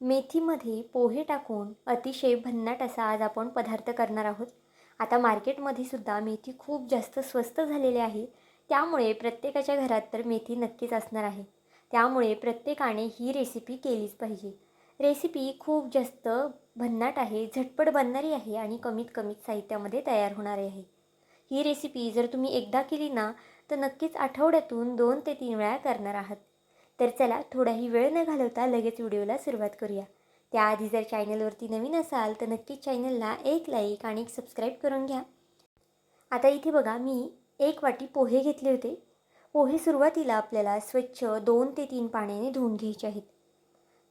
मेथीमध्ये पोहे टाकून अतिशय भन्नाट असा आज आपण पदार्थ करणार आहोत. आता मार्केटमध्ये सुद्धा मेथी खूप जास्त स्वस्त झालेली आहे. त्यामुळे प्रत्येकाच्या घरात तर मेथी नक्कीच असणार आहे. त्यामुळे प्रत्येकाने ही रेसिपी केलीच पाहिजे. रेसिपी खूप जास्त भन्नाट आहे झटपट बनणारी आहे आणि कमीत कमीत साहित्यामध्ये तयार होणारी आहे. ही रेसिपी जर तुम्ही एकदा केली ना तर नक्कीच आठवड्यातून दोन ते तीन वेळा करणार आहात. तर चला थोडाही वेळ न घालवता लगेच व्हिडिओला सुरुवात करूया. त्याआधी जर चॅनलवरती नवीन असाल तर नक्कीच चॅनलला एक लाईक आणि एक सबस्क्राईब करून घ्या. आता इथे बघा मी एक वाटी पोहे घेतले होते. पोहे सुरुवातीला आपल्याला स्वच्छ दोन ते तीन पाण्याने धुवून घ्यायचे आहेत.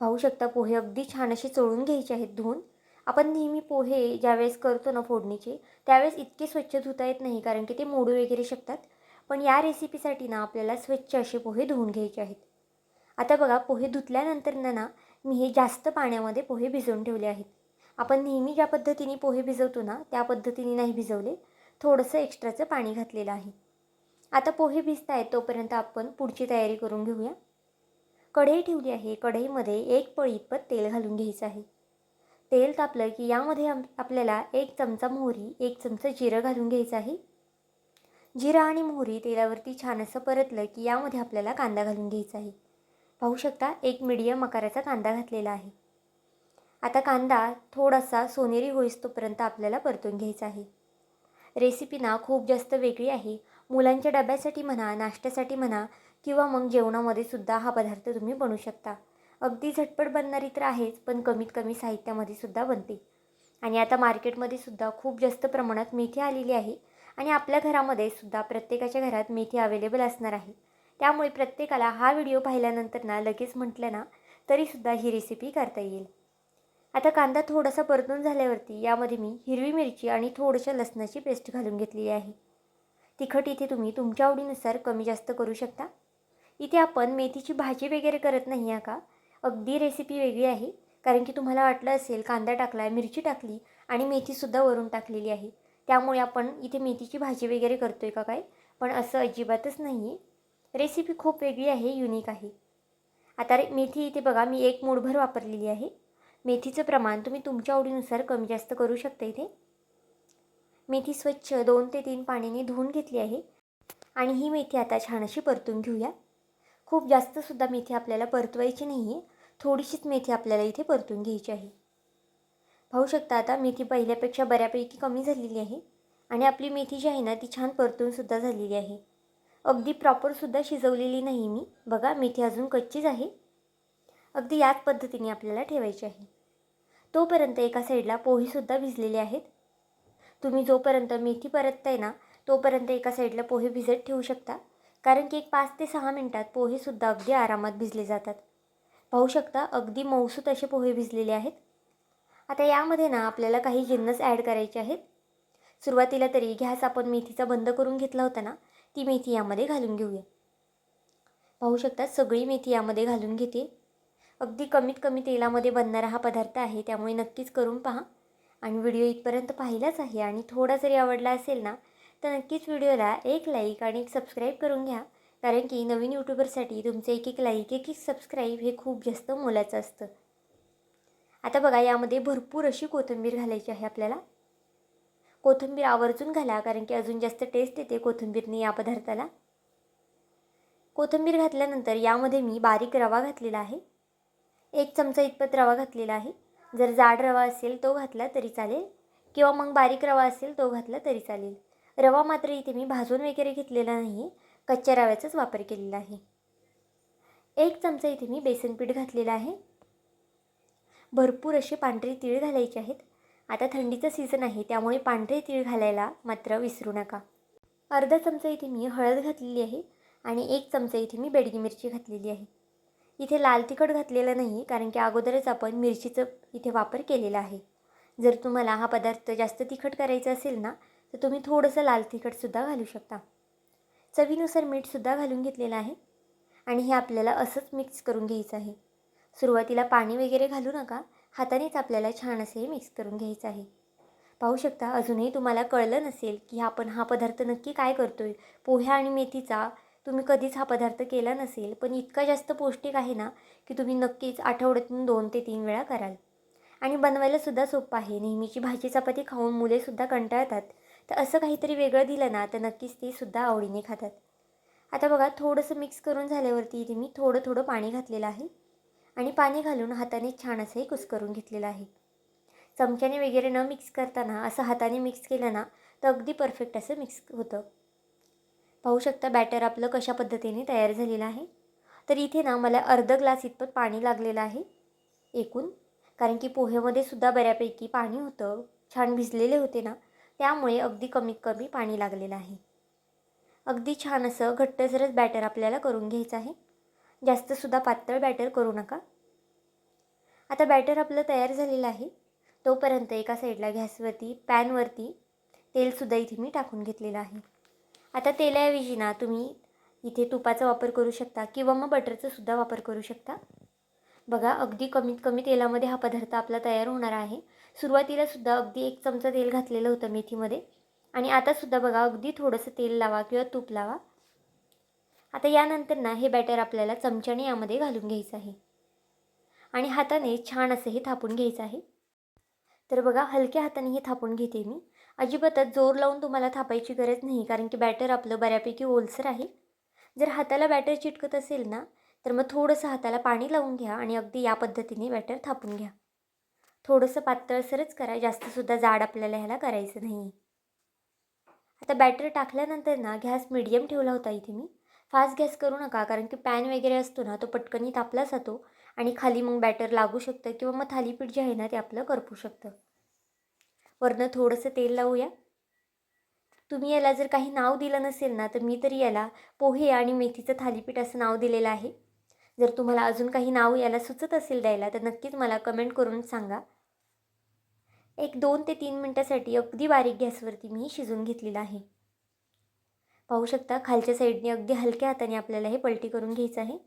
पाहू शकता पोहे अगदी छान असे चोळून घ्यायचे आहेत धुवून. आपण नेहमी पोहे ज्यावेळेस करतो ना फोडणीचे त्यावेळेस इतके स्वच्छ धुता येत नाही कारण की ते मोडू वगैरे शकतात. पण या रेसिपीसाठी ना आपल्याला स्वच्छ असे पोहे धुवून घ्यायचे आहेत. आता बघा पोहे धुतल्यानंतर ना ना मी हे जास्त पाण्यामध्ये पोहे भिजवून ठेवले आहेत. आपण नेहमी ज्या पद्धतीने पोहे भिजवतो ना त्या पद्धतीने नाही भिजवले. थोडंसं एक्स्ट्राचं पाणी घातलेलं आहे. आता पोहे भिजत आहेत तोपर्यंत आपण पुढची तयारी करून घेऊया. कढई ठेवली आहे. कढईमध्ये एक पळी इतपत तेल घालून घ्यायचं आहे. तेल तापलं की यामध्ये आपल्याला एक चमचा मोहरी एक चमचा जिरं घालून घ्यायचं आहे. जिरं आणि मोहरी तेलावरती छान असं परतलं की यामध्ये आपल्याला कांदा घालून घ्यायचा आहे. पाहू शकता एक मिडियम आकाराचा कांदा घातलेला आहे. आता कांदा थोडासा सोनेरी होईस्तोपर्यंत आपल्याला परतून घ्यायचा आहे. रेसिपी ना खूप जास्त वेगळी आहे. मुलांच्या डब्यासाठी म्हणा नाश्त्यासाठी म्हणा किंवा मग जेवणामध्ये सुद्धा हा पदार्थ तुम्ही बनवू शकता. अगदी झटपट बनणारी तर आहेच पण कमीत कमी साहित्यामध्ये सुद्धा बनते. आणि आता मार्केटमध्ये सुद्धा खूप जास्त प्रमाणात मेथी आलेली आहे. आणि आपल्या घरामध्ये सुद्धा प्रत्येकाच्या घरात मेथी अवेलेबल असणार आहे. त्यामुळे प्रत्येकाला हा व्हिडिओ पाहिल्यानंतर ना लगेच म्हटलं ना तरीसुद्धा ही रेसिपी करता येईल. आता कांदा थोडासा परतून झाल्यावरती यामध्ये मी हिरवी मिरची आणि थोडंसं लसणाची पेस्ट घालून घेतलेली आहे. तिखट इथे तुम्ही तुमच्या आवडीनुसार कमी जास्त करू शकता. इथे आपण मेथीची भाजी वगैरे करत नाही आहे का? अगदी रेसिपी वेगळी आहे. कारण की तुम्हाला वाटलं असेल कांदा टाकला मिरची टाकली आणि मेथीसुद्धा वरून टाकलेली आहे. त्यामुळे आपण इथे मेथीची भाजी वगैरे करतो आहे का काय? पण असं अजिबातच नाही आहे रेसिपी खूप वेगळी आहे युनिक आहे. आता रे मेथी इथे बघा मी एक मूठभर वापरलेली आहे. मेथीचं प्रमाण तुम्ही तुमच्या आवडीनुसार कमी जास्त करू शकता इथे. मेथी स्वच्छ दोन ते तीन पाण्याने धुवून घेतली आहे. आणि ही मेथी आता छान अशी परतून घेऊया. खूप जास्तसुद्धा मेथी आपल्याला परतवायची नाही आहे थोडीशीच मेथी आपल्याला इथे परतून घ्यायची आहे. पाहू शकता आता मेथी पहिल्यापेक्षा बऱ्यापैकी कमी झालेली आहे. आणि आपली मेथी जी आहे ना ती छान परतूनसुद्धा झालेली आहे. अगदी प्रॉपरसुद्धा शिजवलेली नाही मी. बघा मेथी अजून कच्चीच आहे. अगदी याच पद्धतीने आपल्याला ठेवायची आहे. तोपर्यंत एका साईडला पोहेसुद्धा भिजलेले आहेत. तुम्ही जोपर्यंत मेथी परतताय ना तोपर्यंत एका साईडला पोहे भिजत ठेवू शकता. कारण की एक पाच ते सहा मिनटात पोहेसुद्धा अगदी आरामात भिजले जातात. पाहू शकता अगदी मऊसूत असे पोहे भिजलेले आहेत. आता यामध्ये ना आपल्याला काही जिन्नस ॲड करायचे आहेत. सुरुवातीला तरी गॅस आपण मेथीचा बंद करून घेतला होता ना ती मेथी यामध्ये घालून घेऊया. पाहू शकता सगळी मेथी यामध्ये घालून घेते. अगदी कमीत कमी तेलामध्ये बनणारा हा पदार्थ आहे त्यामुळे नक्कीच करून पहा. आणि व्हिडिओ इथपर्यंत पाहिलाच आहे आणि थोडा जरी आवडला असेल ना तर नक्कीच व्हिडिओला एक लाईक आणि एक सबस्क्राईब करून घ्या. कारण की नवीन यूट्यूबरसाठी तुमचे एक एक लाईक एक एक सबस्क्राईब हे खूप जास्त मोलाचं असतं. आता बघा यामध्ये भरपूर अशी कोथिंबीर घालायची आहे आपल्याला. कोथिंबीर आवर्जून घाला कारण की अजून जास्त टेस्ट येते कोथिंबीरने या पदार्थाला. कोथिंबीर घातल्यानंतर यामध्ये मी बारीक रवा घातलेला आहे. एक चमचा इतपत रवा घातलेला आहे. जर जाड रवा असेल तो घातला तरी चालेल किंवा मग बारीक रवा असेल तो घातला तरी चालेल. रवा मात्र इथे मी भाजून वगैरे घेतलेला नाही कच्च्या रव्याचाच वापर केलेला आहे. एक चमचा इथे मी बेसन पीठ घातलेलं आहे. भरपूर असे पांढरे तीळ घालायचे आहेत. आता थंडीचं सीझन आहे त्यामुळे पांढरे तीळ घालायला मात्र विसरू नका. अर्धा चमचा इथे मी हळद घातलेली आहे आणि एक चमचा इथे मी बेडगी मिरची घातलेली आहे. इथे लाल तिखट घातलेलं नाही कारण की अगोदरच आपण मिरचीचं इथे वापर केलेला आहे. जर तुम्हाला हा पदार्थ जास्त तिखट करायचा असेल ना तर तुम्ही थोडंसं लाल तिखटसुद्धा घालू शकता. चवीनुसार मीठसुद्धा घालून घेतलेलं आहे आणि हे आपल्याला असंच मिक्स करून घ्यायचं आहे. सुरुवातीला पाणी वगैरे घालू नका हातानेच आपल्याला छान असे मिक्स करून घ्यायचं आहे. पाहू शकता अजूनही तुम्हाला कळलं नसेल की आपण हा पदार्थ नक्की काय करतो आहे पोह्या आणि मेथीचा तुम्ही कधीच हा पदार्थ केला नसेल पण इतका जास्त पौष्टिक आहे ना की तुम्ही नक्कीच आठवड्यातून दोन ते तीन वेळा कराल. आणि बनवायलासुद्धा सोपं आहे. नेहमीची भाजी चपाती खाऊन मुलेसुद्धा कंटाळतात. तर असं काहीतरी वेगळं दिलं ना तर नक्कीच ते सुद्धा आवडीने खातात. आता बघा थोडंसं मिक्स करून झाल्यावरती इथे मी थोडं थोडं पाणी घातलेलं आहे. आणि पाणी घालून हाताने छान असंही कुस्करून घेतलेलं आहे. चमच्याने वगैरे न मिक्स करताना असं हाताने मिक्स केलं ना तर अगदी परफेक्ट असं मिक्स होतं. पाहू शकता बॅटर आपलं कशा पद्धतीने तयार झालेलं आहे. तर इथे ना मला अर्ध ग्लास इतपत पाणी लागलेलं आहे. एकूण. कारण की पोहेमध्ये सुद्धा बऱ्यापैकी पाणी होतं. छान भिजलेले होते ना त्यामुळे अगदी कमीत कमी पाणी लागलेलं आहे. अगदी छान असं घट्टसरच बॅटर आपल्याला करून घ्यायचं आहे. जास्तसुद्धा पातळ बॅटर करू नका. आता बॅटर आपलं तयार झालेलं आहे. तोपर्यंत एका साईडला गॅसवरती पॅनवरती तेलसुद्धा इथे मी टाकून घेतलेलं आहे. आता तेलाऐवजी ना तुम्ही इथे तुपाचा वापर करू शकता किंवा मग बटरचा सुद्धा वापर करू शकता. बघा अगदी कमीत कमी तेलामध्ये हा पदार्थ आपला तयार होणार आहे. सुरुवातीला सुद्धा अगदी एक चमचा तेल घातलेलं होतं मेथीमध्ये. आणि आतासुद्धा बघा अगदी थोडंसं तेल लावा किंवा तूप लावा. आता यानंतर ना हे बॅटर आपल्याला चमच्याने यामध्ये घालून घ्यायचं आहे. आणि हाताने छान असं हे थापून घ्यायचं आहे. तर बघा हलक्या हाताने हे थापून घेते मी. अजिबातच जोर लावून तुम्हाला थापायची गरज नाही कारण की बॅटर आपलं बऱ्यापैकी ओलसर आहे. जर हाताला बॅटर चिटकत असेल ना तर मग थोडंसं हाताला पाणी लावून घ्या आणि अगदी या पद्धतीने बॅटर थापून घ्या. थोडंसं पातळसरच करा जास्तसुद्धा जाड आपल्याला ह्याला करायचं नाही. आता बॅटर टाकल्यानंतर ना गॅस मिडियम ठेवला होता इथे मी. फास्ट गॅस करू नका कारण की पॅन वगैरे असतो ना तो पटकनी तापला जातो आणि खाली मग बॅटर लागू शकतं किंवा मग थालीपीठ जे आहे ना ते आपलं करपू शकतं. वरनं थोडंसं तेल लावूया. तुम्ही याला जर काही नाव दिलं नसेल ना तर मी तरी याला पोहे आणि मेथीचं थालीपीठ असं नाव दिलेलं आहे. जर तुम्हाला अजून काही नाव याला सुचत असेल द्यायला तर नक्कीच मला कमेंट करून सांगा. एक दोन ते तीन मिनटासाठी अगदी बारीक गॅसवरती मी शिजून घेतलेलं आहे. पाहू शकता खालच्या साईडने अगदी हलक्या हाताने आपल्याला हे पलटी करून घ्यायचं आहे.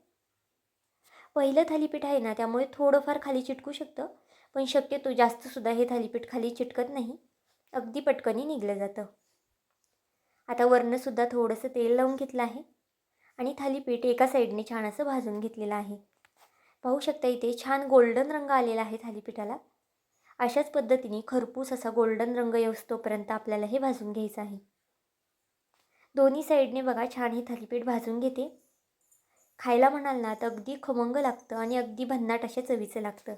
पहिलं थालीपीठ आहे ना त्यामुळे थोडंफार खाली चिटकू शकतं पण शक्यतो जास्तसुद्धा हे थालीपीठ खाली चिटकत नाही. अगदी पटकनी निघलं जातं. आता वरनंसुद्धा थोडंसं तेल लावून घेतलं आहे आणि थालीपीठ एका साईडने छान असं भाजून घेतलेलं आहे. पाहू शकता इथे छान गोल्डन रंग आलेला आहे थालीपीठाला. अशाच पद्धतीने खरपूस असा गोल्डन रंग येऊस्तोपर्यंत आपल्याला हे भाजून घ्यायचं आहे. दोन्ही साईडने बघा छान हे थालीपीठ भाजून घेते. खायला म्हणाल ना तर अगदी खमंग लागतं आणि अगदी भन्नाट अशा चवीचं लागतं.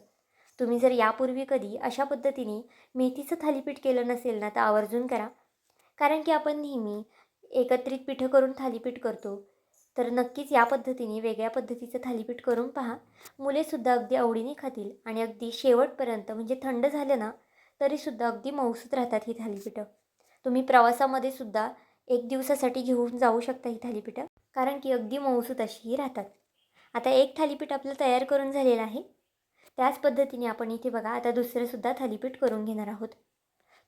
तुम्ही जर यापूर्वी कधी अशा पद्धतीने मेथीचं थालीपीठ केलं नसेल ना तर आवर्जून करा. कारण की आपण नेहमी एकत्रित पिठं करून थालीपीठ करतो. तर नक्कीच या पद्धतीने वेगळ्या पद्धतीचं थालीपीठ करून पहा. मुलेसुद्धा अगदी आवडीने खातील आणि अगदी शेवटपर्यंत म्हणजे थंड झालं ना तरीसुद्धा अगदी मऊसूत राहतात ही थालीपीठं. तुम्ही प्रवासामध्ये सुद्धा एक दिवसासाठी घेऊन जाऊ शकता ही थालीपीठं कारण की अगदी मऊसूत अशीही राहतात. आता एक थालीपीठ आपलं तयार करून झालेलं आहे. त्याच पद्धतीने आपण इथे बघा आता दुसरंसुद्धा थालीपीठ करून घेणार आहोत.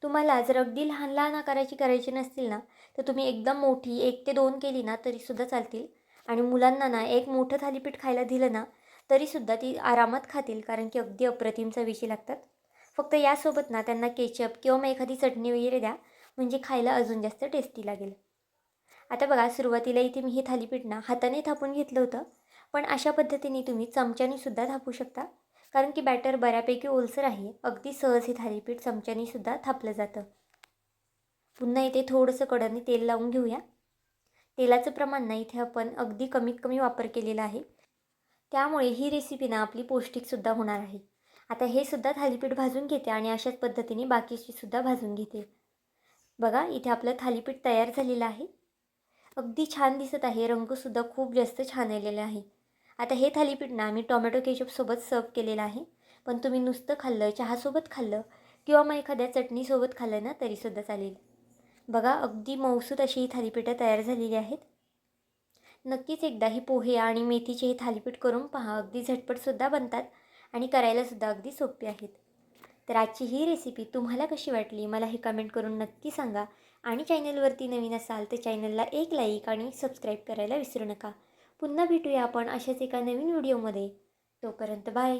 तुम्हाला जर अगदी लहान लहान आकाराची करायची नसतील ना तर तुम्ही एकदम मोठी एक ते दोन केली ना तरीसुद्धा चालतील. आणि मुलांना ना एक मोठं थालीपीठ खायला दिलं ना तरीसुद्धा ती आरामात खातील कारण की अगदी अप्रतिम चवीशी लागतात. फक्त यासोबत ना त्यांना केचप किंवा मग एखादी चटणी वगैरे द्या म्हणजे खायला अजून जास्त टेस्टी लागेल. आता बघा सुरुवातीला इथे मी हे थालीपीठ ना हाताने थापून घेतलं होतं पण अशा पद्धतीने तुम्ही चमच्याने सुद्धा थापू शकता. कारण की बॅटर बऱ्यापैकी ओलसर आहे अगदी सहज हे थालीपीठ चमच्याने सुद्धा थापलं जातं. पुन्हा इथे थोडंसं कडाने तेल लावून घेऊया. तेलाचं प्रमाण ना इथे आपण अगदी कमीत कमी वापर केलेला आहे. त्यामुळे ही रेसिपी ना आपली पौष्टिकसुद्धा होणार आहे. आता हे सुद्धा थालीपीठ भाजून घेते आणि अशाच पद्धतीने बाकीची सुद्धा भाजून घेते. बघा इथे आपलं थालीपीठ तयार झालेलं आहे. अगदी छान दिसत आहे. रंगसुद्धा खूप जास्त छान आलेला आहे. आता हे थालीपीठ ना मी टोमॅटो केचपसोबत सर्व केलेलं आहे. पण तुम्ही नुसतं खाल्लं चहासोबत खाल्लं किंवा मग एखाद्या चटणीसोबत खाल्लं ना तरीसुद्धा चालेल. बघा अगदी मौसूद अशी ही थालीपीठं तयार झालेली आहेत. नक्कीच एकदा ही पोहे आणि मेथीचे हे थालीपीठ करून पहा. अगदी झटपटसुद्धा बनतात आणि करायलासुद्धा अगदी सोपे आहेत. तर आजची ही रेसिपी तुम्हाला कशी वाटली? मला हे कमेंट करून नक्की सांगा. आणि चॅनलवरती नवीन असाल तर चॅनलला एक लाईक आणि सबस्क्राईब करायला विसरू नका. पुन्हा भेटूया आपण अशाच एका नवीन व्हिडिओमध्ये तोपर्यंत बाय